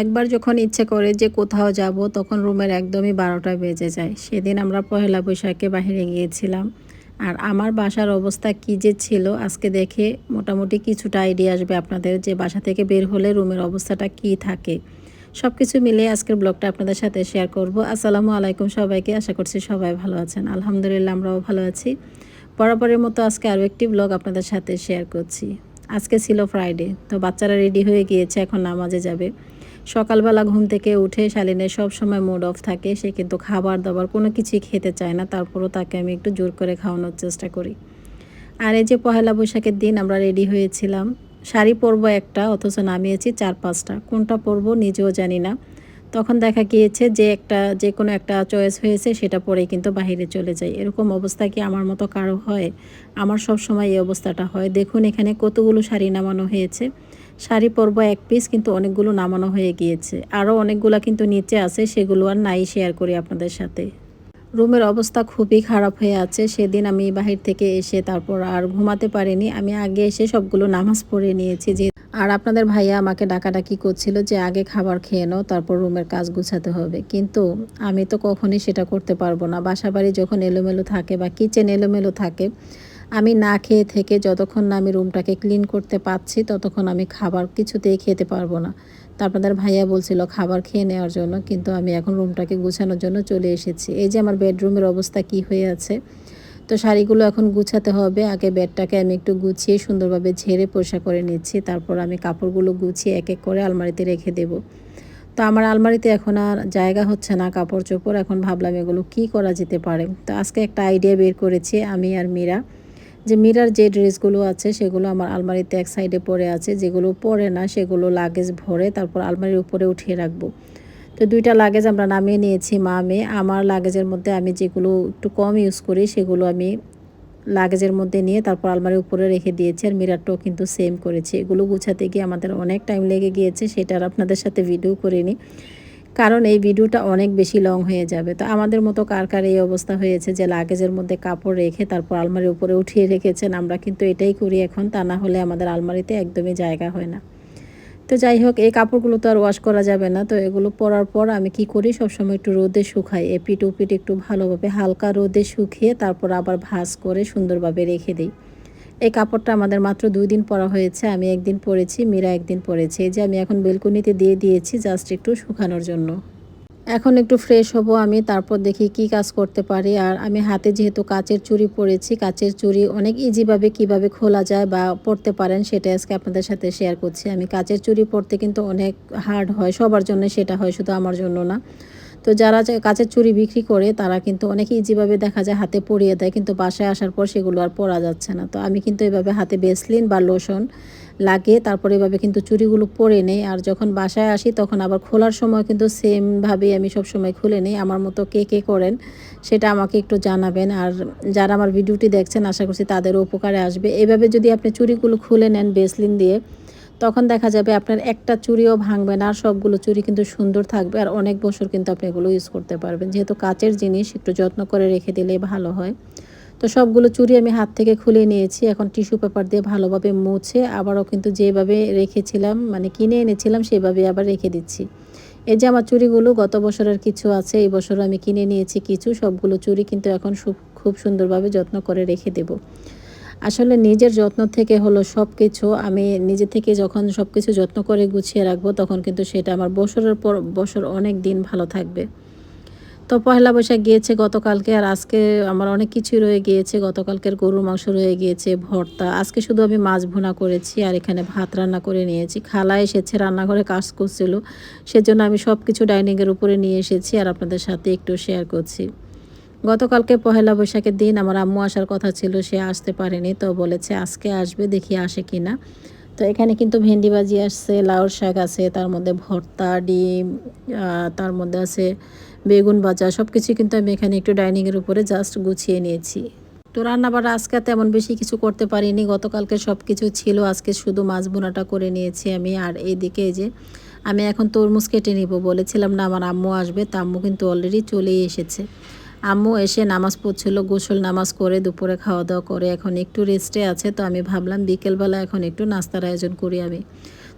একবার যখন ইচ্ছে করে যে কোথাও যাব, তখন রুমের একদমই বারোটা বেজে যায়। সেদিন আমরা পহেলা বৈশাখে বাইরে গিয়েছিলাম। আর আমার বাসার অবস্থা কী যে ছিল, আজকে দেখে মোটামুটি কিছুটা আইডিয়া আসবে আপনাদের যে বাসা থেকে বের হলে রুমের অবস্থাটা কি থাকে। সব কিছু মিলিয়ে আজকের ব্লগটা আপনাদের সাথে শেয়ার করব। আসসালামু আলাইকুম সবাইকে, আশা করছি সবাই ভালো আছেন। আলহামদুলিল্লাহ, আমরাও ভালো আছি। বরাবরের মতো আজকে আরও একটি ব্লগ আপনাদের সাথে শেয়ার করছি। আজকে ছিল ফ্রাইডে তো বাচ্চারা রেডি হয়ে গিয়েছে, এখন নামাজে যাবে। সকালবেলা ঘুম থেকে উঠে শালিনের সব সময় মুড অফ থাকে, সে কিন্তু খাবার দাবার কোনো কিছুই খেতে চায় না, তারপরও তাকে আমি একটু জোর করে খাওয়ানোর চেষ্টা করি। আর এই যে পহেলা বৈশাখের দিন আমরা রেডি হয়েছিলাম, শাড়ি পরবো একটা, অথচ নামিয়েছি চার পাঁচটা। কোনটা পরবো নিজেও জানি না। তখন দেখা গিয়েছে যে একটা, যে কোনো একটা চয়েস হয়েছে, সেটা পরেই কিন্তু বাহিরে চলে যায় এরকম অবস্থা কি আমার মতো কারও হয়? আমার সব সময় এই অবস্থাটা হয়। দেখুন এখানে কতগুলো শাড়ি নামানো হয়েছে। শাড়ি পরব এক পিস কিন্তু অনেকগুলো নামানো হয়ে গিয়েছে। আরও অনেকগুলো কিন্তু নিচে আছে, সেগুলো আর নাই শেয়ার করি আপনাদের সাথে। রুমের অবস্থা খুবই খারাপ হয়ে আছে। সেদিন আমি বাহির থেকে এসে তারপর আর ঘুমাতে পারিনি। আমি আগে এসে সবগুলো নামাজ পড়ে নিয়েছি যে আর আপনাদের ভাইয়া আমাকে ডাকাডাকি করছিল যে আগে খাবার খেয়ে নাও, তারপর রুমের কাজ গুছাতে হবে। কিন্তু আমি তো কখনই সেটা করতে পারব না। বাসা বাড়ি যখন এলোমেলো থাকে বা কিচেন এলোমেলো থাকে আমি না খেয়ে থেকে যতক্ষণ না আমি রুমটাকে ক্লিন করতে পাচ্ছি ততক্ষণ আমি খাবার কিছুতেই খেতে পারব না। তো আপনাদের ভাইয়া বলছিল খাবার খেয়ে নেওয়ার জন্য, কিন্তু আমি এখন রুমটাকে গুছানোর জন্য চলে এসেছি। এই যে আমার বেডরুমের অবস্থা কি হয়ে আছে? তো শাড়িগুলো এখন গুছাতে হবে। আগে বেডটাকে আমি একটু গুছিয়ে সুন্দরভাবে ঝেড়ে পরিষ্কার করে নিচ্ছি। তারপর আমি কাপড়গুলো গুছিয়ে এক এক করে আলমারিতে রেখে দেব। তো আমার আলমারিতে এখন আর জায়গা হচ্ছে না, কাপড় চোপড়। এখন ভাবলাম এগুলো কি করা যেতে পারে? তো আজকে একটা আইডিয়া বের করেছি আমি আর মীরা। যে মিরার যে ড্রেসগুলো আছে, সেগুলো আমার আলমারিতে এক সাইডে পড়ে আছে। যেগুলো পরে না, সেগুলো লাগেজ ভরে তারপর আলমারির উপরে উঠিয়ে রাখব। তো দুইটা লাগেজ আমরা নামিয়ে নিয়েছি, মা মেয়ে আমার লাগেজের মধ্যে আমি যেগুলো একটু কম ইউজ করি, সেগুলো আমি লাগেজের মধ্যে নিয়ে তারপর আলমারির উপরে রেখে দিয়েছি। আর মিরারটাও কিন্তু সেম করেছি। এগুলো গুছাতে গিয়ে আমাদের অনেক টাইম লেগে গিয়েছে, সেটা আর আপনাদের সাথে ভিডিও করিনি। কারণ এই ভিডিওটা অনেক বেশি লং হয়ে যাবে। তো আমাদের মতো কার কার এই অবস্থা হয়েছে যে লাগেজের মধ্যে কাপড় রেখে তারপর আলমারির উপরে উঠিয়ে রেখেছেন, আমরা কিন্তু এটাই করি এখন, তা না হলে আমাদের আলমারিতে একদমই জায়গা হয় না। তো যাই হোক, এই কাপড়গুলো তো আর ওয়াশ করা যাবে না, তো এগুলো পরার পর আমি কি করি? সবসময় একটু রোদে শুকাই এ এপিট ওপিট একটু ভালোভাবে হালকা রোদে শুকিয়ে তারপর আবার ভাজ করে সুন্দরভাবে রেখে দিই। এই কাপড়টা আমাদের মাত্র দুই দিন পরা হয়েছে, আমি একদিন পরেছি, মীরা একদিন পরেছি। এই যে আমি এখন বেলকুনিতে দিয়ে দিয়েছি, জাস্ট একটু শুকানোর জন্য। এখন একটু ফ্রেশ হব আমি, তারপর দেখি কি কাজ করতে পারি। আর আমি হাতে যেহেতু কাচের চুড়ি পরেছি, কাচের চুড়ি অনেক ইজিভাবে কীভাবে খোলা যায় বা পড়তে পারেন সেটা আজকে আপনাদের সাথে শেয়ার করছি। আমি কাচের চুড়ি পরতে কিন্তু অনেক হার্ড হয়, সবার জন্য সেটা হয়, শুধু আমার জন্য না। তো যারা কাচের চুরি বিক্রি করে, তারা কিন্তু অনেক ইজিভাবে দেখা যায় হাতে পরিয়ে দেয়, কিন্তু বাসায় আসার পর সেগুলো আর পরা যাচ্ছে না। তো আমি কিন্তু এভাবে হাতে বেসলিন বা লোশন লাগে তারপরে এভাবে কিন্তু চুরিগুলো পরে নেই। আর যখন বাসায় আসি, তখন আবার খোলার সময় কিন্তু সেমভাবেই আমি সব সময় খুলে নিই। আমার মতো কে কে করেন, সেটা আমাকে একটু জানাবেন। আর যারা আমার ভিডিওটি দেখছেন, আশা করছি তাদেরও উপকারে আসবে। এভাবে যদি আপনি চুরিগুলো খুলে নেন বেসলিন দিয়ে তখন দেখা যাবে আপনার একটা চুড়িও ভাঙবে না, আর সবগুলো চুড়ি কিন্তু সুন্দর থাকবে, আর অনেক বছর কিন্তু আপনি এগুলো ইউজ করতে পারবেন। যেহেতু কাচের জিনিস, একটু যত্ন করে রেখে দিলে ভালো হয়। তো সবগুলো চুড়ি আমি হাত থেকে খুলে নিয়েছি, এখন টিস্যু পেপার দিয়ে ভালোভাবে মুছে আবারও কিন্তু যেভাবে রেখেছিলাম মানে কিনে এনেছিলাম সেভাবে আবার রেখে দিচ্ছি। এই যে আমার চুড়িগুলো, গত বছরের কিছু আছে, এই বছর আমি কিনে নিয়েছি কিছু, সবগুলো চুড়ি কিন্তু এখন খুব সুন্দরভাবে যত্ন করে রেখে দেবো। আসলে নিজের যত্ন থেকে হলো সব কিছু আমি নিজে থেকে যখন সব কিছু যত্ন করে গুছিয়ে রাখব, তখন কিন্তু সেটা আমার বছরের পর বছর অনেক দিন ভালো থাকবে। তো পয়লা বৈশাখ গিয়েছে গতকালকে, আর আজকে আমার অনেক কিছুই রয়ে গিয়েছে। গতকালকের গরুর মাংস রয়ে গিয়েছে, ভর্তা। আজকে শুধু আমি মাছ ভুনা করেছি, আর এখানে ভাত রান্না করে নিয়েছি। খালা এসেছে, রান্নাঘরে কাজ করছিল। সেজন্য আমি সব কিছু ডাইনিংয়ের উপরে নিয়ে এসেছি, আর আপনাদের সাথে একটু শেয়ার করছি। গতকালকে পহেলা বৈশাখের দিন আমার আম্মু আসার কথা ছিল, সে আসতে পারেনি, তো বলেছে আজকে আসবে, দেখি আসে কি না তো এখানে কিন্তু ভেন্ডি ভাজি আসছে, লাউর শাক আছে, তার মধ্যে ভর্তা, ডিম তার মধ্যে আছে বেগুন ভাজা সব কিছু কিন্তু আমি এখানে একটু ডাইনিংয়ের উপরে জাস্ট গুছিয়ে নিয়েছি। তো রান্নাবাড়া আজকে তেমন বেশি কিছু করতে পারিনি, গতকালকে সব কিছু ছিল, আজকে শুধু মাছ বোনাটা করে নিয়েছি আমি, আর এইদিকে যে আমি এখন তরমুজ কেটে নিব বলেছিলাম না, আমার আম্মু আসবে, তা আম্মু কিন্তু অলরেডি চলেই এসেছে। আম্মু এসে নামাজ পড়ছিল, গোসল নামাজ করে দুপুরে খাওয়া দাওয়া করে, এখন একটু রেস্টে আছে, তো আমি ভাবলাম বিকেলবেলা এখন একটু নাস্তার আয়োজন করি আমি।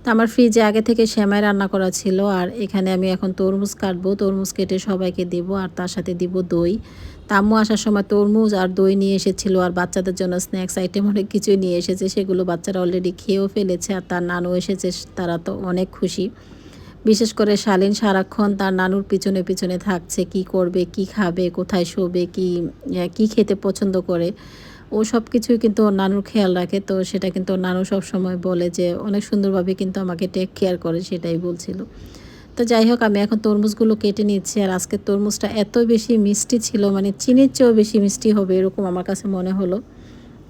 তো আমার ফ্রিজে আগে থেকে সেমাই রান্না করা ছিল, আর এখানে আমি এখন তরমুজ কাটবো, তরমুজ কেটে সবাইকে দিব, আর তার সাথে দিব দই। তাম্মু আসার সময় তরমুজ আর দই নিয়ে এসেছিল, আর বাচ্চাদের জন্য স্ন্যাক্স আইটেম অনেক কিছুই নিয়ে এসেছে, সেগুলো বাচ্চারা অলরেডি খেয়েও ফেলেছে, আর তার নানু এসেছে, তারা তো অনেক খুশি। বিশেষ করে শালীন সারাক্ষণ তার নানুর পিছনে পিছনে থাকছে, কি করবে, কি খাবে, কোথায় শোবে, কি কি খেতে পছন্দ করে, ও সব কিছুই কিন্তু ওর নানুর খেয়াল রাখে। তো সেটা কিন্তু ওর নানু সব সময় বলে যে, অনেক সুন্দরভাবে কিন্তু আমাকে টেক কেয়ার করে, সেটাই বলছিল। তো যাই হোক, আমি এখন তরমুজগুলো কেটে নিচ্ছি আর আজকে তরমুজটা এত বেশি মিষ্টি ছিল মানে চিনির চেয়েও বেশি মিষ্টি হবে এরকম আমার কাছে মনে হলো।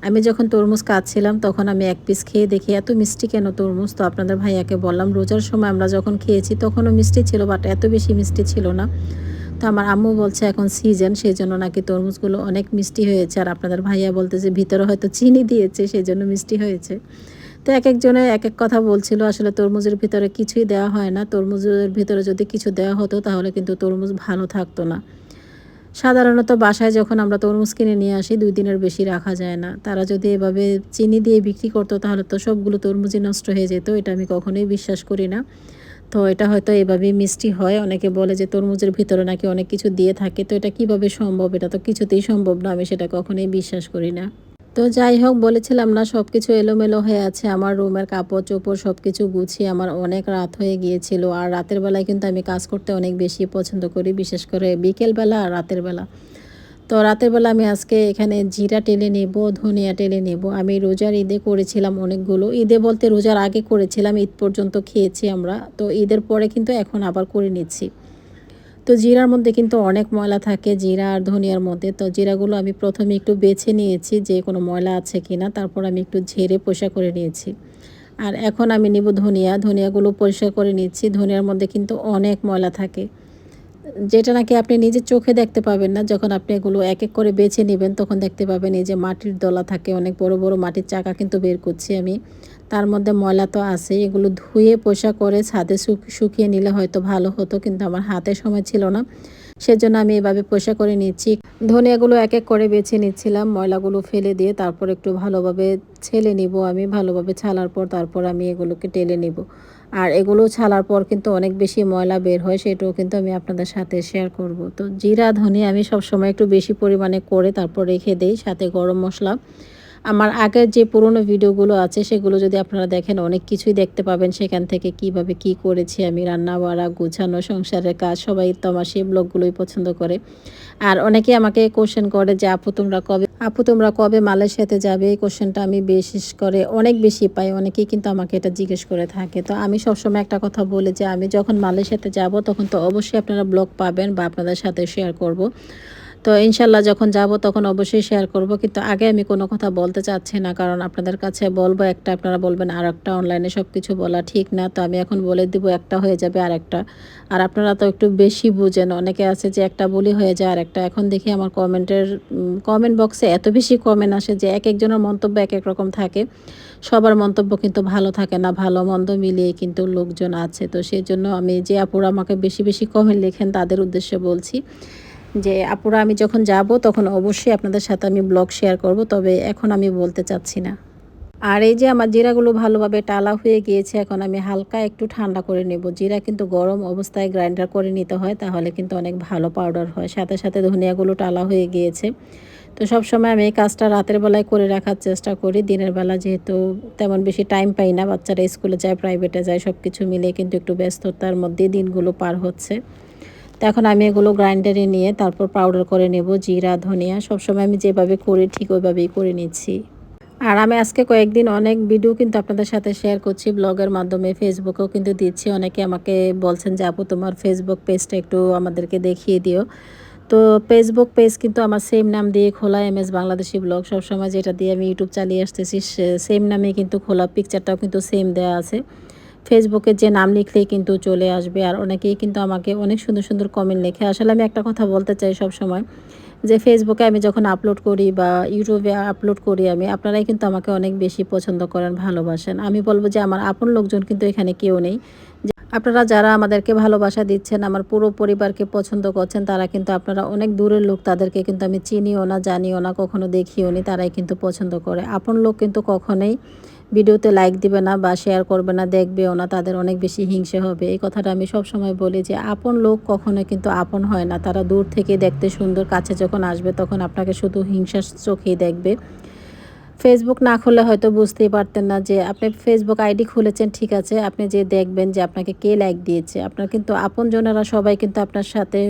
আমি যখন তরমুজ কাটছিলাম, তখন আমি এক পিস খেয়ে দেখি, এত মিষ্টি কেন তরমুজ? তো আপনাদের ভাইয়াকে বললাম, রোজার সময় আমরা যখন খেয়েছি, তখনও মিষ্টি ছিল বাট এত বেশি মিষ্টি ছিল না। তো আমার আম্মু বলছে, এখন সিজন সেই জন্য নাকি তরমুজগুলো অনেক মিষ্টি হয়েছে। আর আপনাদের ভাইয়া বলতে যে ভিতরে হয়তো চিনি দিয়েছে সেই জন্য মিষ্টি হয়েছে। তো এক একজনে এক এক কথা বলছিল, আসলে তরমুজের ভিতরে কিছুই দেওয়া হয় না। তরমুজের ভিতরে যদি কিছু দেওয়া হতো, তাহলে কিন্তু তরমুজ ভালো থাকতো না। সাধারণত বাসায় যখন আমরা তরমুজ কিনে নিয়ে আসি, দুই দিনের বেশি রাখা যায় না। তারা যদি এভাবে চিনি দিয়ে বিক্রি করতো, তাহলে তো সবগুলো তরমুজই নষ্ট হয়ে যেত, এটা আমি কখনোই বিশ্বাস করি না। তো এটা হয়তো এভাবেই মিষ্টি হয়। অনেকে বলে যে তরমুজের ভিতরে নাকি অনেক কিছু দিয়ে থাকে, তো এটা কীভাবে সম্ভব? এটা তো কিছুতেই সম্ভব না, আমি সেটা কখনোই বিশ্বাস করি না। তো যাই হোক, বলেছিলাম না সব কিছু এলোমেলো হয়ে আছে। আমার রুমের কাপড় চোপড় সব কিছু গুছিয়ে আমার অনেক রাত হয়ে গিয়েছিল। আর রাতের বেলায় কিন্তু আমি কাজ করতে অনেক বেশি পছন্দ করি, বিশেষ করে বিকেলবেলা আর রাতের বেলা। তো রাতের বেলা আমি আজকে এখানে জিরা টেলে নেব, ধনিয়া টেলে নেব। আমি রোজার ঈদে করেছিলাম অনেকগুলো। ঈদে বলতে রোজার আগে করেছিলাম, ঈদ পর্যন্ত খেয়েছি আমরা। তো ঈদের পরে কিন্তু এখন আবার করে নিচ্ছি। তো জিরার মধ্যে কিন্তু অনেক ময়লা থাকে, জিরা আর ধনিয়ার মধ্যে। তো জিরাগুলো আমি প্রথমে একটু বেছে নিয়েছি যে কোনো ময়লা আছে কি না তারপর আমি একটু ঝেড়ে পোষা করে নিয়েছি। আর এখন আমি নিব ধনিয়া, ধনিয়াগুলো পরিষ্কার করে নিচ্ছি, ধনিয়ার মধ্যে কিন্তু অনেক ময়লা থাকে। যেটা নাকি আপনি নিজের চোখে দেখতে পাবেন না, যখন আপনি এগুলো এক এক করে বেছে নেবেন, তখন দেখতে পাবেন এই যে মাটির দলা থাকে, অনেক বড় বড় মাটির চাকা কিন্তু বের করছি আমি। তার মধ্যে ময়লা তো আছে এগুলো ধুয়ে পোষা করে ছাদে শুকিয়ে নিলে হয়তো ভালো হতো, কিন্তু আমার হাতে সময় ছিল না। সেজন্য আমি এভাবে পোষা করে নিচ্ছি। ধনিয়াগুলো এক এক করে বেছে নিচ্ছিলাম, ময়লাগুলো ফেলে দিয়ে তারপর একটু ভালোভাবে ছেলে নিব আমি, ভালোভাবে ছালার পর তারপর আমি এগুলোকে টেলে নিব। আর এগুলো ছালার পর কিন্তু অনেক বেশি ময়লা বের হয়, সেটাও কিন্তু আমি আপনাদের সাথে শেয়ার করব। তো জিরা, ধনিয়া আমি সবসময় একটু বেশি পরিমাণে করে তারপর রেখে দেই, সাথে গরম মশলা। আমার আগের যে পুরনো ভিডিওগুলো আছে, সেগুলো যদি আপনারা দেখেন, অনেক কিছুই দেখতে পাবেন সেখান থেকে কীভাবে কি করেছি আমি রান্না বাড়া গুছানো, সংসারের কাজ, সবাই তো আমার সেই ব্লগগুলোই পছন্দ করে। আর অনেকে আমাকে কোশ্চেন করে যে, আপু, তোমরা কবে আপু, তোমরা কবে মালয়েশিয়াতে যাবে? এই কোশ্চেনটা আমি বিশেষ করে অনেক বেশি পাই। অনেকেই কিন্তু আমাকে এটা জিজ্ঞেস করে থাকে। তো আমি সবসময় একটা কথা বলি যে, আমি যখন মালয়েশিয়াতে যাব, তখন তো অবশ্যই আপনারা ব্লগ পাবেন বা আপনাদের সাথে শেয়ার করব। তো ইনশাল্লাহ যখন যাব তখন অবশ্যই শেয়ার করব। কিন্তু আগে আমি কোনো কথা বলতে চাচ্ছি না, কারণ আপনাদের কাছে বলব একটা, আপনারা বলবেন আর একটা অনলাইনে সব কিছু বলা ঠিক না। তো আমি এখন বলে দিব একটা হয়ে যাবে আর একটা আর আপনারা তো একটু বেশি বুঝেন, অনেকে আছে যে একটা বলি হয়ে যায় আর একটা এখন দেখি আমার কমেন্টের কমেন্ট বক্সে এত বেশি কমেন্ট আসে যে এক একজনের মন্তব্য এক এক রকম থাকে। সবার মন্তব্য কিন্তু ভালো থাকে না, ভালো মন্দ মিলিয়ে কিন্তু লোকজন আছে। তো সেই জন্য আমি যে আপুরা আমাকে বেশি বেশি কমেন্ট লেখেন তাদের উদ্দেশ্যে বলছি। যে, আপুরা, আমি যখন যাব, তখন অবশ্যই আপনাদের সাথে আমি ব্লগ শেয়ার করব, তবে এখন আমি বলতে চাচ্ছি না। আর এই যে, আমার জিরাগুলো ভালোভাবে টালা হয়ে গিয়েছে, এখন আমি হালকা একটু ঠান্ডা করে নেব। জিরা কিন্তু গরম অবস্থায় গ্রাইন্ডার করে নিতে হয়, তাহলে কিন্তু অনেক ভালো পাউডার হয়। সাথে সাথে ধনিয়াগুলো টালা হয়ে গিয়েছে। তো সব সময় আমি এই কাজটা রাতের বেলায় করে রাখার চেষ্টা করি। দিনের বেলা যেহেতু তেমন বেশি টাইম পাই না, বাচ্চারা স্কুলে যায় প্রাইভেটে যায় সব কিছু মিলে কিন্তু একটু ব্যস্ততার মধ্যে দিনগুলো পার হচ্ছে। এখন আমি এগুলো গ্রাইন্ডারে নিয়ে তারপর পাউডার করে নেব, জিরা, ধনিয়া, সবসময় আমি যেভাবে করি ঠিক ওইভাবেই করে নিচ্ছি। আর আমি আজকে কয়েকদিন অনেক ভিডিও কিন্তু আপনাদের সাথে শেয়ার করছি, ব্লগের মাধ্যমে, ফেসবুকেও কিন্তু দিচ্ছি। অনেকে আমাকে বলছেন যে, আপু, তোমার ফেসবুক পেজটা একটু আমাদেরকে দেখিয়ে দিও। তো ফেসবুক পেজ কিন্তু আমার সেম নাম দিয়ে খোলা এম এস বাংলাদেশি ব্লগ। সবসময় যেটা দিয়ে আমি ইউটিউব চালিয়ে আসতেছি সেম নামে কিন্তু খোলা পিকচারটাও কিন্তু সেম দেওয়া আছে। ফেসবুকে যে নাম লিখলেই কিন্তু চলে আসবে। আর অনেকেই কিন্তু আমাকে অনেক সুন্দর সুন্দর কমেন্ট লেখে। আসলে আমি একটা কথা বলতে চাই সব সময় যে ফেসবুকে আমি যখন আপলোড করি বা ইউটিউবে আপলোড করি আমি, আপনারাই কিন্তু আমাকে অনেক বেশি পছন্দ করেন, ভালোবাসেন। আমি বলব যে আমার আপন লোকজন কিন্তু এখানে কেউ নেই। আপনারা যারা আমাদেরকে ভালোবাসা দিচ্ছেন, আমার পুরো পরিবারকে পছন্দ করছেন, তারা কিন্তু আপনারা অনেক দূরের লোক, তাদেরকে কিন্তু আমি চিনিও না, জানিও না, কখনো দেখিও নি, তারাই কিন্তু পছন্দ করে। আপন লোক কিন্তু কখনোই ভিডিওতে লাইক দিবে না বা শেয়ার করবে না, দেখবেও না, তাদের অনেক বেশি হিংসে হবে। এই কথাটা আমি সব সময় বলি যে, আপন লোক কখনো কিন্তু আপন হয় না। তারা দূর থেকে দেখতে সুন্দর, কাছে যখন আসবে তখন আপনাকে শুধু হিংসার চোখেই দেখবে। ফেসবুক না খুললে হয়তো বুঝতেই পারতেন না যে, আপনি ফেসবুক আইডি খুলেছেন, ঠিক আছে। আপনি যে দেখবেন যে আপনাকে কে লাইক দিয়েছে, আপনার কিন্তু আপনজনেরা সবাই কিন্তু আপনার সাথে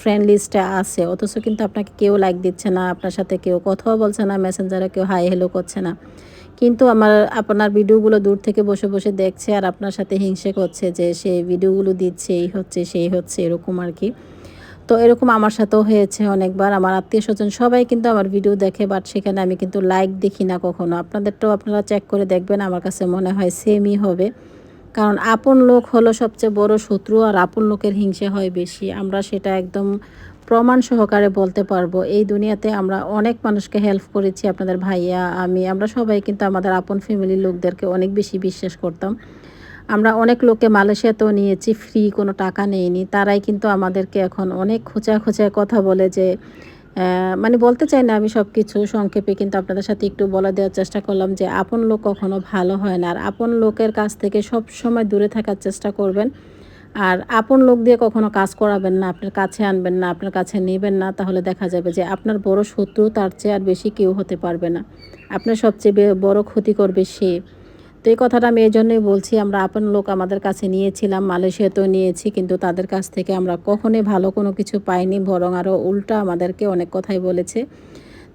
ফ্রেন্ড লিস্টে আছে। অথচ কিন্তু আপনাকে কেউ লাইক দিচ্ছে না, আপনার সাথে কেউ কথাও বলছে না মেসেঞ্জারে কেউ হাই হেলো করছে না। কিন্তু আমার, আপনার ভিডিওগুলো দূর থেকে বসে বসে দেখছে আর আপনার সাথে হিংসে করছে যে সে ভিডিওগুলো দিচ্ছে, এই হচ্ছে, সেই হচ্ছে, এরকম আর কি। তো এরকম আমার সাথেও হয়েছে অনেকবার। আমার আত্মীয় স্বজন সবাই কিন্তু আমার ভিডিও দেখে বাট সেখানে আমি কিন্তু লাইক দেখি না কখনো। আপনাদেরটাও আপনারা চেক করে দেখবেন, আমার কাছে মনে হয় সেমই হবে। কারণ আপন লোক হলো সবচেয়ে বড় শত্রু আর আপন লোকের হিংসে হয় বেশি। আমরা সেটা একদম প্রমাণ সহকারে বলতে পারব। এই দুনিয়াতে আমরা অনেক মানুষকে হেল্প করেছি, আপনাদের ভাইয়া, আমি, আমরা সবাই কিন্তু আমাদের আপন ফ্যামিলির লোকদেরকে অনেক বেশি বিশ্বাস করতাম। আমরা অনেক লোককে মালয়েশিয়াতেও নিয়েছি ফ্রি কোনো টাকা নেইনি। তারাই কিন্তু আমাদেরকে এখন অনেক খোঁচা খোঁচায় কথা বলে যে মানে বলতে চাই না আমি সব কিছু সংক্ষেপে, কিন্তু আপনাদের সাথে একটু বলে দেওয়ার চেষ্টা করলাম যে আপন লোক কখনো ভালো হয় না। আর আপন লোকের কাছ থেকে সব সময় দূরে থাকার চেষ্টা করবেন। আর আপন লোক দিয়ে কখনো কাজ করাবেন না, আপনার কাছে আনবেন না, আপনার কাছে নেবেন না, তাহলে দেখা যাবে যে আপনার বড় শত্রু তার চেয়ে আর বেশি কেউ হতে পারবে না। আপনার সবচেয়ে বড় ক্ষতি করবে সে। তো এই কথাটা আমি এই জন্যই বলছি, আমরা আপন লোক আমাদের কাছে নিয়েছিলাম, মালয়েশিয়াতেও নিয়েছি, কিন্তু তাদের কাছ থেকে আমরা কখনোই ভালো কোনো কিছু পাইনি, বরং আরও উল্টা আমাদেরকে অনেক কথাই বলেছে।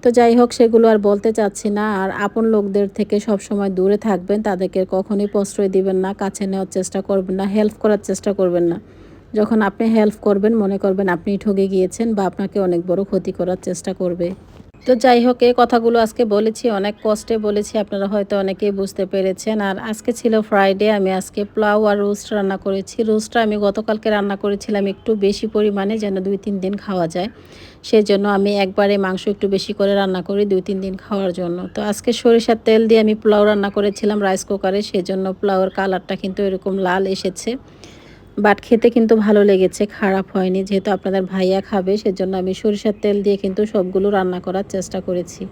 তো যাই হোক, সেগুলো আর বলতে চাচ্ছি না, আর আপন লোকদের থেকে সব সময় দূরে থাকবেন, তাদেরকে কখনোই প্রশ্রয় দিবেন না, কাছে নেওয়ার চেষ্টা করবেন না হেল্প করার চেষ্টা করবেন না। যখন আপনি হেল্প করবেন, মনে করবেন আপনি ঠগে গিয়েছেন বা আপনাকে অনেক বড় ক্ষতি করার চেষ্টা করবে। তো যাই হোক, এই কথাগুলো আজকে বলেছি, অনেক কষ্টে বলেছি, আপনারা হয়তো অনেকেই বুঝতে পেরেছেন। আর আজকে ছিল ফ্রাইডে আমি আজকে পোলাও আর রোস্ট রান্না করেছি। রোস্টটা আমি গতকালকে রান্না করেছিলাম একটু বেশি পরিমাণে, যেন দুই তিন দিন খাওয়া যায়। সেই জন্য আমি একবারে মাংস একটু বেশি করে রান্না করি দুই তিন দিন খাওয়ার জন্য। তো আজকে সরিষার তেল দিয়ে আমি পোলাও রান্না করেছিলাম রাইস কুকারে সেই জন্য পোলাওয়ের কালারটা কিন্তু এরকম লাল এসেছে। বাট খেতে কিন্তু ভালো লেগেছে, খারাপ হয়নি। যেহেতু আপনাদের ভাইয়া খাবে, সেজন্য আমি সরিষার তেল দিয়ে কিন্তু সবগুলো রান্না করার চেষ্টা করেছি।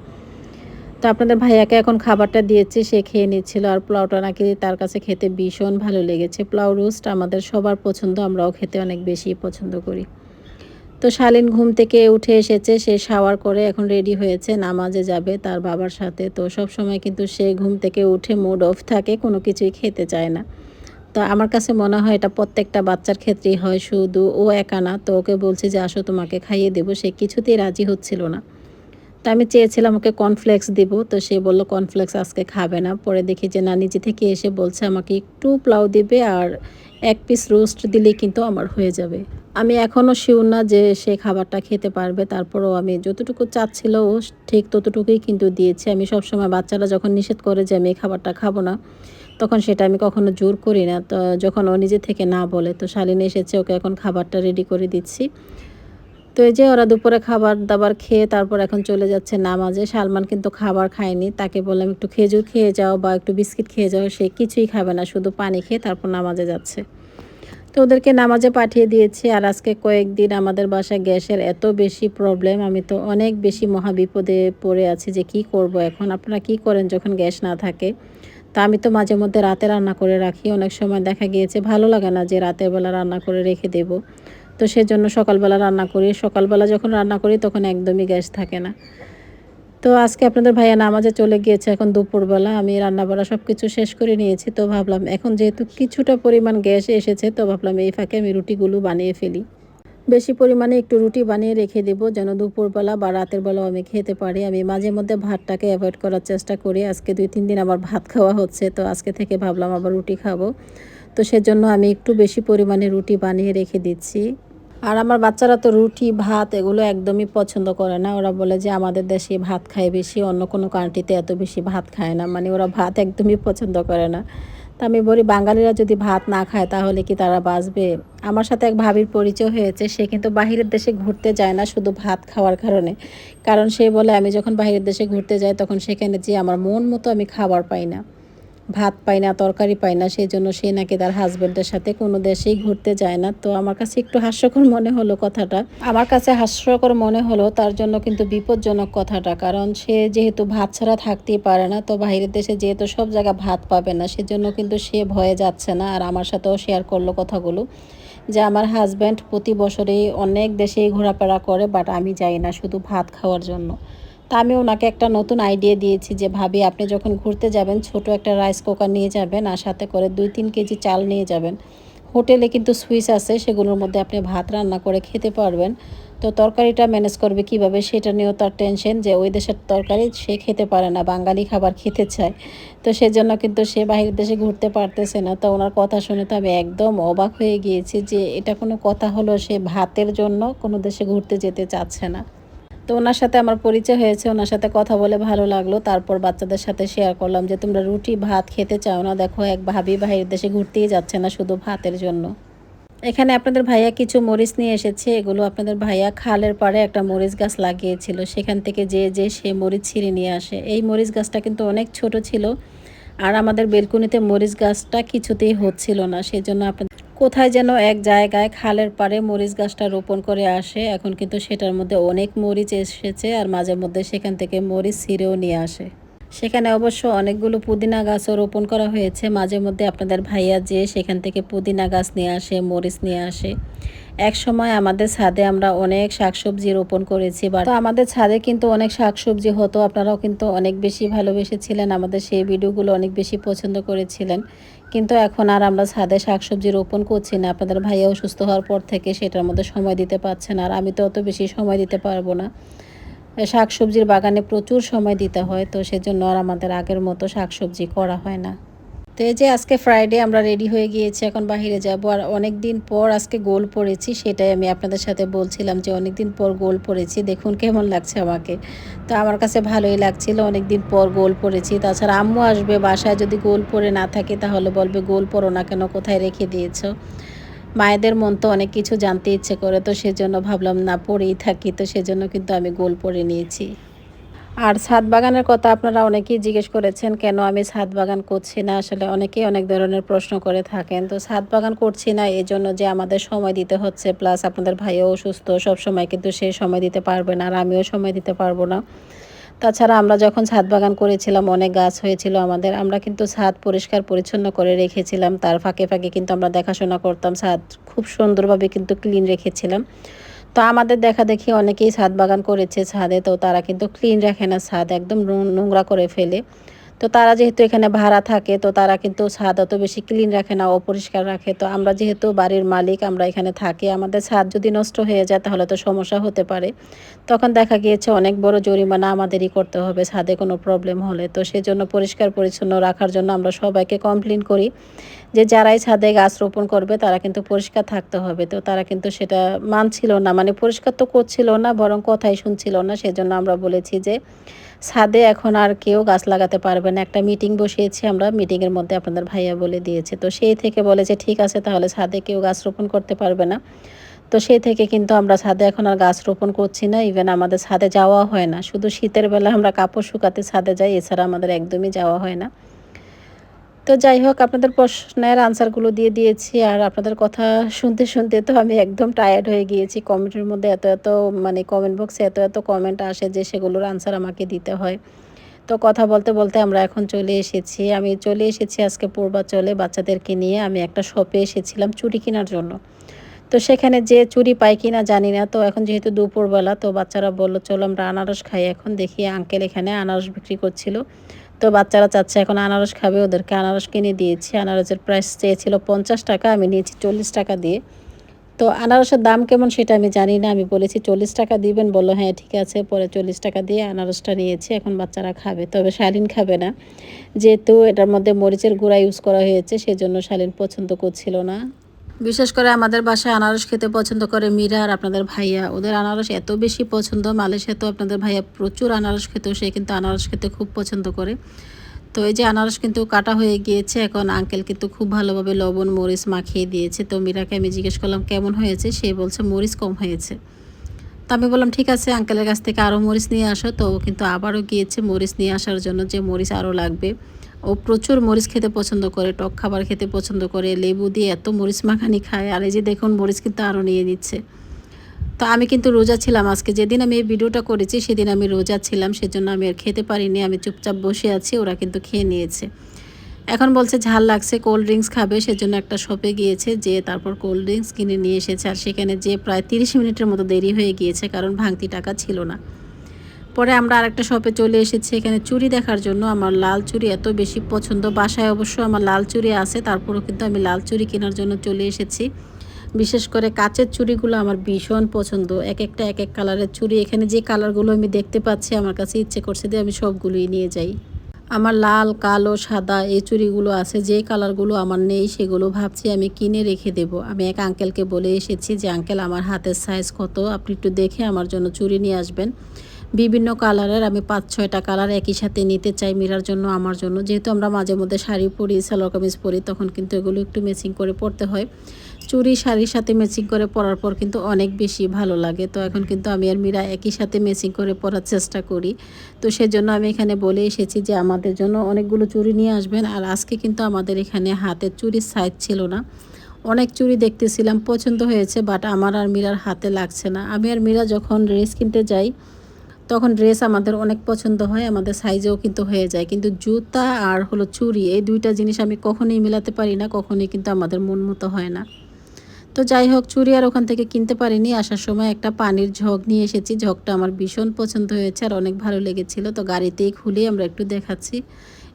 তো আপনাদের ভাইয়াকে এখন খাবারটা দিয়েছি, সে খেয়ে নিচ্ছিল। আর পোলাওটা নাকি তার কাছে খেতে ভীষণ ভালো লেগেছে। পোলাও রোস্ট আমাদের সবার পছন্দ, আমরাও খেতে অনেক বেশি পছন্দ করি। তো শালীন ঘুম থেকে উঠে এসেছে, সে শাওয়ার করে এখন রেডি হয়েছে, নামাজে যাবে তার বাবার সাথে। তো সব সময় কিন্তু সে ঘুম থেকে উঠে মুড অফ থাকে, কোনো কিছুই খেতে চায় না। তো আমার কাছে মনে হয় এটা প্রত্যেকটা বাচ্চার ক্ষেত্রেই হয়, শুধু ও একা না। তো ওকে বলছে যে, আসো, তোমাকে খাইয়ে দেবো। সে কিছুতেই রাজি হচ্ছিল না। তো আমি চেয়েছিলাম ওকে কর্নফ্লেক্স দিব, তো সে বলল কর্নফ্লেক্স আজকে খাবে না। পরে দেখি যে, না, নিজে থেকে এসে বলছে, আমাকে একটু প্লাউ দিবে আর এক পিস রোস্ট দিলেই কিন্তু আমার হয়ে যাবে। আমি এখনও শিওর না যে, সে খাবারটা খেতে পারবে। তারপরও আমি যতটুকু চাচ্ছিল ঠিক ততটুকুই কিন্তু দিয়েছি। আমি সবসময় বাচ্চারা যখন নিষেধ করে যে, আমি এই খাবারটা খাব না তখন সেটা আমি কখনো জোর করি না। তো যখন ও নিজে থেকে না বলে, তো শালিন এসেছে, ওকে এখন খাবারটা রেডি করে দিচ্ছি। তো এই যে ওরা দুপুরে খাবার দাবার খেয়ে তারপর এখন চলে যাচ্ছে নামাজে। সালমান কিন্তু খাবার খায়নি, তাকে বললাম, একটু খেজুর খেয়ে যাও বা একটু বিস্কিট খেয়ে যাও, সে কিছুই খাবে না, শুধু পানি খেয়ে তারপর নামাজে যাচ্ছে। তো ওদেরকে নামাজে পাঠিয়ে দিয়েছি। আর আজকে কয়েকদিন আমাদের বাসায় গ্যাসের এত বেশি প্রবলেম আমি তো অনেক বেশি মহাবিপদে পড়ে আছি যে কি করব এখন? আপনারা কি করেন যখন গ্যাস না থাকে? তা আমি তো মাঝে মধ্যে রাতে রান্না করে রাখি। অনেক সময় দেখা গিয়েছে ভালো লাগে না যে রাতের বেলা রান্না করে রেখে দেব। তো সেজন্য সকালবেলা রান্না করি। সকালবেলা যখন রান্না করি তখন একদমই গ্যাস থাকে না। তো আজকে আপনাদের ভাইয়া নামাজে চলে গিয়েছে এখন দুপুরবেলা। আমি রান্নাবাড়া সব কিছু শেষ করে নিয়েছি। তো ভাবলাম এখন যেহেতু কিছুটা পরিমাণ গ্যাস এসেছে, তো ভাবলাম এই ফাঁকে আমি রুটিগুলো বানিয়ে ফেলি। বেশি পরিমাণে একটু রুটি বানিয়ে রেখে দেব যেন দুপুরবেলা বা রাতের বেলাও আমি খেতে পারি। আমি মাঝে মধ্যে ভাতটাকে অ্যাভয়েড করার চেষ্টা করি। আজকে দুই, তিন দিন আবার ভাত খাওয়া হচ্ছে, তো আজকে থেকে ভাবলাম আবার রুটি খাব। তো সেজন্য আমি একটু বেশি পরিমাণে রুটি বানিয়ে রেখে দিচ্ছি। আর আমার বাচ্চারা তো রুটি, ভাত এগুলো একদমই পছন্দ করে না। ওরা বলে যে আমাদের দেশে ভাত খায় বেশি, অন্য কোনো কান্ট্রিতে এত বেশি ভাত খায় না। মানে ওরা ভাত একদমই পছন্দ করে না। তা আমি বলি, বাঙালিরা যদি ভাত না খায় তাহলে কি তারা বাঁচবে? আমার সাথে এক ভাবির পরিচয় হয়েছে, সে কিন্তু বাহিরের দেশে ঘুরতে যায় না শুধু ভাত খাওয়ার কারণে। কারণ সে বলে, আমি যখন বাহিরের দেশে ঘুরতে যাই, তখন সেখানে যে আমার মন মতো আমি খাবার পাই না। ভাত পায় না, তরকারি পায় না, সেই জন্য সে নাকি তার হাজব্যান্ডের সাথে কোনো দেশেই ঘুরতে যায় না। তো আমার কাছে একটু হাস্যকর মনে হলো কথাটা। আমার কাছে হাস্যকর মনে হলো তার জন্য কিন্তু বিপজ্জনক কথাটা, কারণ সে যেহেতু ভাত ছাড়া থাকতেই পারে না, তো বাইরের দেশে যেহেতু সব জায়গায় ভাত পাবে না, সেজন্য কিন্তু সে ভয়ে যাচ্ছে না আর আমার সাথেও শেয়ার করল কথাগুলো। যে আমার হাজব্যান্ড প্রতি বছরেই অনেক দেশেই ঘোরাফেরা করে বাট আমি যাই না শুধু ভাত খাওয়ার জন্য। তা আমি ওনাকে একটা নতুন আইডিয়া দিয়েছি যে, ভাবি, আপনি যখন ঘুরতে যাবেন, ছোট একটা রাইস কুকার নিয়ে যাবেন আর সাথে করে দুই তিন কেজি চাল নিয়ে যাবেন। হোটেলে কিন্তু সুইচ আছে, সেগুলোর মধ্যে আপনি ভাত রান্না করে খেতে পারবেন। তো তরকারিটা ম্যানেজ করবে কীভাবে সেটা নিয়েও তার টেনশন যে, ওই দেশের তরকারি সে খেতে পারে না, বাঙালি খাবার খেতে চায়। তো সেজন্য কিন্তু সে বাহিরের দেশে ঘুরতে পারতেছে না। তো ওনার কথা শুনে তো আমি একদম অবাক হয়ে গিয়েছি যে, এটা কোনো কথা হলো সে ভাতের জন্য কোনো দেশে ঘুরতে যেতে চাচ্ছে না। তো ওনার সাথে আমার পরিচয় হয়েছে, ওনার সাথে কথা বলে ভালো লাগল। তারপর বাচ্চাদের সাথে শেয়ার করলাম যে, তোমরা রুটি, ভাত খেতে চাও না? দেখো, এক ভাবি বাহিরের দেশে ঘুরতেই যাচ্ছে না শুধু ভাতের জন্য। এখানে আপনাদের ভাইয়া কিছু মরিচ নিয়ে এসেছে। এগুলো আপনাদের ভাইয়া খালের পাড়ে একটা মরিচ গাছ লাগিয়েছিল। সেখান থেকে যে যে সে মরিচ ছিঁড়ে নিয়ে আসে। এই মরিচ গাছটা কিন্তু অনেক ছোট ছিল। আর আমাদের বেলকুনিতে মরিচ গাছটা কিছুতেই হচ্ছিল না। সেই জন্য আপনাদের কোথায় যেন এক জায়গায় খালের পাড়ে মরিচ গাছটা রোপণ করে আসে। এখন কিন্তু সেটার মধ্যে অনেক মরিচ এসেছে আর মাঝে মধ্যে সেখান থেকে মরিচ ছিঁড়েও নিয়ে আসে। সেখানে অবশ্য অনেকগুলো পুদিনা গাছও রোপণ করা হয়েছে। মাঝে মধ্যে আপনাদের ভাইয়া যে সেখান থেকে পুদিনা গাছ নিয়ে আসে, মরিচ নিয়ে আসে। এক সময় আমাদের ছাদে আমরা অনেক শাকসবজি রোপণ করেছি বা আমাদের ছাদে কিন্তু অনেক শাকসবজি হতো। আপনারাও কিন্তু অনেক বেশি ভালোবেসেছিলেন। আমাদের সেই ভিডিওগুলো অনেক বেশি পছন্দ করেছিলেন। কিন্তু এখন আর আমরা ছাদে শাকসবজি রোপণ করছি না। আপনাদের ভাইয়া অসুস্থ হওয়ার পর থেকে সেটার মধ্যে সময় দিতে পারছে না, আর আমি তো অত বেশি সময় দিতে পারব না। শাকসবজির বাগানে প্রচুর সময় দিতে হয়, তো সেজন্য আর আমাদের আগের মতো শাকসবজি করা হয় না। তো এই যে আজকে ফ্রাইডে আমরা রেডি হয়ে গিয়েছি, এখন বাহিরে যাব। আর অনেক দিন পর আজকে গোল পড়েছি, সেটাই আমি আপনাদের সাথে বলছিলাম যে অনেক দিন পর গোল পড়েছি, দেখুন কেমন লাগছে আমাকে। তো আমার কাছে ভালোই লাগছিল অনেক দিন পর গোল পড়েছি। তাছাড়া আম্মু আসবে বাসায়, যদি গোল পরে না থাকে, তাহলে বলবে গোল পরো না কেন, কোথায় রেখে দিয়েছ? মায়েদের মন তো অনেক কিছু জানতে ইচ্ছে করে, তো সেজন্য ভাবলাম না, পড়েই থাকি, তো সেজন্য কিন্তু আমি গোল পরে নিয়েছি। আর ছাদ বাগানের কথা আপনারা অনেকেই জিজ্ঞেস করেছেন, কেন আমি ছাদ বাগান করছি না? আসলে অনেকেই অনেক ধরনের প্রশ্ন করে থাকেন। তো ছাদ বাগান করছি না এই জন্য যে আমাদের সময় দিতে হচ্ছে, প্লাস আপনাদের ভাইও অসুস্থ সব সময় কিন্তু সে সময় দিতে পারবে না, আর আমিও সময় দিতে পারব না। তাছাড়া আমরা যখন ছাদ বাগান করেছিলাম, অনেক গাছ হয়েছিল আমাদের, আমরা কিন্তু ছাদ পরিষ্কার পরিচ্ছন্ন করে রেখেছিলাম। তার ফাঁকে ফাঁকে কিন্তু আমরা দেখাশোনা করতাম, ছাদ খুব সুন্দরভাবে কিন্তু ক্লিন রেখেছিলাম। তো আমাদের দেখা দেখি অনেকেই ছাদ বাগান করেছে ছাদে, তো তারা কিন্তু ক্লিন রাখে না ছাদ, একদম নোংরা করে ফেলে। তো তারা যেহেতু এখানে ভাড়া থাকে, তো তারা কিন্তু ছাদ অত বেশি ক্লিন রাখে না, অপরিষ্কার রাখে। তো আমরা যেহেতু বাড়ির মালিক, আমরা এখানে থাকি, আমাদের ছাদ যদি নষ্ট হয়ে যায় তাহলে তো সমস্যা হতে পারে। তখন দেখা গিয়েছে অনেক বড় জরিমানা আমাদেরই করতে হবে, ছাদে কোনো প্রবলেম হলে। তো সেজন্য পরিষ্কার পরিচ্ছন্ন রাখার জন্য আমরা সবাইকে কমপ্লেন করি। যে যারাই ছাদে গাছ রোপণ করবে, তারা কিন্তু পরিষ্কার থাকতে হবে। তো তারা কিন্তু সেটা মানছিল না। মানে পরিষ্কার তো করছিল না, বরং কথাই শুনছিল না। সেজন্য আমরা বলেছি যে, ছাদে এখন আর কেউ গাছ লাগাতে পারবে না। একটা মিটিং বসিয়েছি আমরা। মিটিংয়ের মধ্যে আপনাদের ভাইয়া বলে দিয়েছে। তো সেই থেকে বলে যে, ঠিক আছে, তাহলে ছাদে কেউ গাছ রোপণ করতে পারবে না। তো সেই থেকে কিন্তু আমরা ছাদে এখন আর গাছ রোপণ করছি না। ইভেন আমাদের ছাদে যাওয়া হয় না। শুধু শীতের বেলা আমরা কাপড় শুকাতে ছাদে যাই, এছাড়া আমাদের একদমই যাওয়া হয় না। তো যাই হোক, আপনাদের প্রশ্নের আনসারগুলো দিয়ে দিয়েছি আর আপনাদের কথা শুনতে শুনতে তো আমি একদম টায়ার্ড হয়ে গিয়েছি। কমেন্টের মধ্যে এত এত মানে কমেন্ট বক্সে এত এত কমেন্ট আসে যে সেগুলোর আনসার আমাকে দিতে হয়। তো কথা বলতে বলতে আমরা এখন চলে এসেছি। আমি চলে এসেছি আজকে পূর্বাচলে বাচ্চাদেরকে নিয়ে। আমি একটা শপে এসেছিলাম চুরি কেনার জন্য। তো সেখানে যে চুরি পাই কিনা জানি না। তো এখন যেহেতু দুপুরবেলা, তো বাচ্চারা বলল, চলো আমরা আনারস খাই এখন। দেখি আঙ্কেল এখানে আনারস বিক্রি করছিল। তো বাচ্চারা চাচ্ছে এখন আনারস খাবে ওদেরকে। আনারস কিনে দিয়েছি। আনারসের প্রাইস চেয়েছিল পঞ্চাশ টাকা, আমি নিয়েছি চল্লিশ টাকা দিয়ে। তো আনারসের দাম কেমন সেটা আমি জানি না, আমি বলেছি চল্লিশ টাকা দিবেন, বলল হ্যাঁ ঠিক আছে, পরে চল্লিশ টাকা দিয়ে আনারসটা নিয়েছি, এখন বাচ্চারা খাবে। তবে শালিন খাবে না। যেহেতু এটার মধ্যে মরিচের গুঁড়া ইউজ করা হয়েছে, সেজন্য শালিন পছন্দ করছিল না। বিশেষ করে আমাদের বাসায় আনারস খেতে পছন্দ করে মীরা আর আপনাদের ভাইয়া। ওদের আনারস এত বেশি পছন্দ, মালয়েশিয়া তো আপনাদের ভাইয়া প্রচুর আনারস খেতেও সে কিন্তু আনারস খেতে খুব পছন্দ করে। তো এই যে আনারস কিন্তু কাটা হয়ে গিয়েছে, এখন আঙ্কেল কিন্তু খুব ভালোভাবে লবণ, মরিচ মাখিয়ে দিয়েছে। তো মীরাকে আমি জিজ্ঞেস করলাম, কেমন হয়েছে? সে বলছে, মরিচ কম হয়েছে। তো আমি বললাম, ঠিক আছে আঙ্কেলের কাছ থেকে আরও মরিচ নিয়ে আসো। তো কিন্তু আবারও গিয়েছে মরিচ নিয়ে আসার জন্য, যে মরিচ আরও লাগবে। ও প্রচুর মরিচ খেতে পছন্দ করে, টক খাবার খেতে পছন্দ করে, লেবু দিয়ে এত মরিচ মাখানি খায়, আর এই যে দেখুন মরিচ কিন্তু আরও নিয়ে নিচ্ছে। তো আমি কিন্তু রোজা ছিলাম আজকে, যেদিন আমি এই ভিডিওটা করেছি সেদিন আমি রোজা ছিলাম, সেজন্য আমি আর খেতে পারিনি, আমি চুপচাপ বসে আছি, ওরা কিন্তু খেয়ে নিয়েছে। এখন বলছে ঝাল লাগছে, কোল্ড ড্রিঙ্কস খাবে, সেজন্য একটা শপে গিয়েছে যে তারপর কোল্ড ড্রিঙ্কস কিনে নিয়ে এসেছে, আর সেখানে যে প্রায় তিরিশ মিনিটের মতো দেরি হয়ে গিয়েছে, কারণ ভাঙতি টাকা ছিল না। পরে আমরা আরেকটা শপে চলে এসেছি, এখানে চুড়ি দেখার জন্য। আমার লাল চুড়ি এত বেশি পছন্দ। বাসায় অবশ্য আমার লাল চুড়ি আছে, তারপরেও কিন্তু আমি লাল চুড়ি কেনার জন্য চলে এসেছি। বিশেষ করে কাচের চুড়িগুলো আমার ভীষণ পছন্দ। এক একটা, এক এক কালারের চুড়ি। এখানে যে কালারগুলো আমি দেখতে পাচ্ছি, আমার কাছে ইচ্ছে করছে দিয়ে আমি সবগুলোই নিয়ে যাই। আমার লাল, কালো, সাদা এই চুড়িগুলো আছে, যে কালারগুলো আমার নেই, সেগুলো ভাবছি আমি কিনে রেখে দেব। আমি এক আঙ্কেলকে বলে এসেছি যে আঙ্কেল আমার হাতের সাইজ কত? আপনি একটু দেখে আমার জন্য চুড়ি নিয়ে আসবেন। বিভিন্ন কালারের, আমি পাঁচ, ছয়টা কালার একই সাথে নিতে চাই মিরার জন্য, আমার জন্য। যেহেতু আমরা মাঝে মধ্যে শাড়ি পরি, সালোয়ার কামিজ পরি, তখন কিন্তু এগুলো একটু ম্যাচিং করে পরতে হয়। চুড়ি শাড়ির সাথে ম্যাচিং করে পরার পর কিন্তু অনেক বেশি ভালো লাগে। তো এখন কিন্তু আমি আর মীরা একই সাথে ম্যাচিং করে পরার চেষ্টা করি। তো সেজন্য আমি এখানে বলে এসেছি যে আমাদের জন্য অনেকগুলো চুরি নিয়ে আসবেন। আর আজকে কিন্তু আমাদের এখানে হাতের চুড়ির সাইজ ছিল না। অনেক চুড়ি দেখতেছিলাম, পছন্দ হয়েছে বাট আমার আর মীরার হাতে লাগছে না। আমি আর মীরা যখন ড্রেস কিনতে যাই তখন ড্রেস আমাদের অনেক পছন্দ হয়, আমাদের সাইজেও কিন্তু হয়ে যায়। কিন্তু জুতা আর হলো চুড়ি, এই দুইটা জিনিস আমি কখনোই মেলাতে পারি না, কখনোই কিন্তু আমাদের মন মতো হয় না। তো যাই হোক, চুড়ি আর ওখান থেকে কিনতে পারিনি। আসার সময় একটা পানির ঝগ নিয়ে এসেছি ঝগটা আমার ভীষণ পছন্দ হয়েছে আর অনেক ভালো লেগেছিল। তো গাড়িতেই খুলে আমরা একটু দেখাচ্ছি।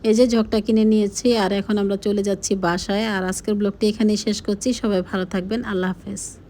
এই যে ঝগটা কিনে নিয়েছি আর এখন আমরা চলে যাচ্ছি বাসায়। আর আজকের ব্লগটি এখানেই শেষ করছি। সবাই ভালো থাকবেন। আল্লাহ হাফেজ।